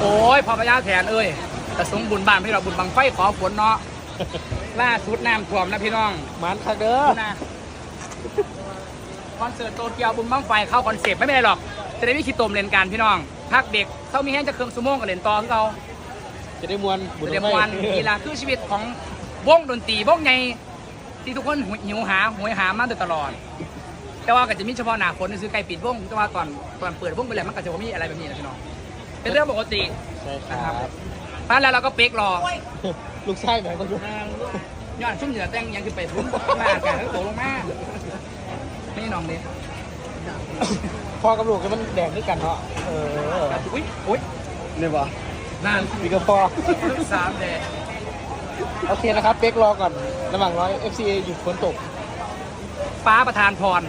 โอ้ยพอพญาแถนเอ้ยแต่สงบุญบ้านพี่เราบุญบังไฟขอฝนเนาะล่าสุดน้ำท่วมนะพี่น้องมันคักเด้อนะคอนเสิร์ตโตเกียวบุญบังไฟเข้าคอนเซปต์ไม่เป็นไรหรอกจะได้ไม่คิดตมเล่นกันพี่น้องพักเด็กเขามีแห้งจะเครื่องซูโม่งกับเล่นต่อคือเขาจะได้มวนบุญเรียกไฟวันกีฬาคือชีวิตของวงดนตรีวงไงที่ทุกคนหิวหาหวยหามาโดยตลอด แต่ว่าก็จะมีเฉพาะหน้าฝนซื้อไก่ปิดวงแต่ว่าตอนตอนเปิดวงไปแล้วมันก็จะบ่มีอะไรแบบนี้นะพี่น้อง เป็นเรื่องปกติใช่ครับพันแล้วเราก็เป๊กรอลูกชายไหนมาดูย้อนชุ่มเหนือแต่งยังคือไปพุ่งมาอากาศแล้วตกลงมาไม่น้องเลยพ่อกับลูกกันมันแดงด้วยกันเนาะเอออุ้ยอุ้ยเนี่ยปะนั่นมีกับพ่อลูกสามเลยโอเคนะครับเป๊กรอก่อนระหว่างร้อย FCA หยุดฝนตก ฟ้าประธานพร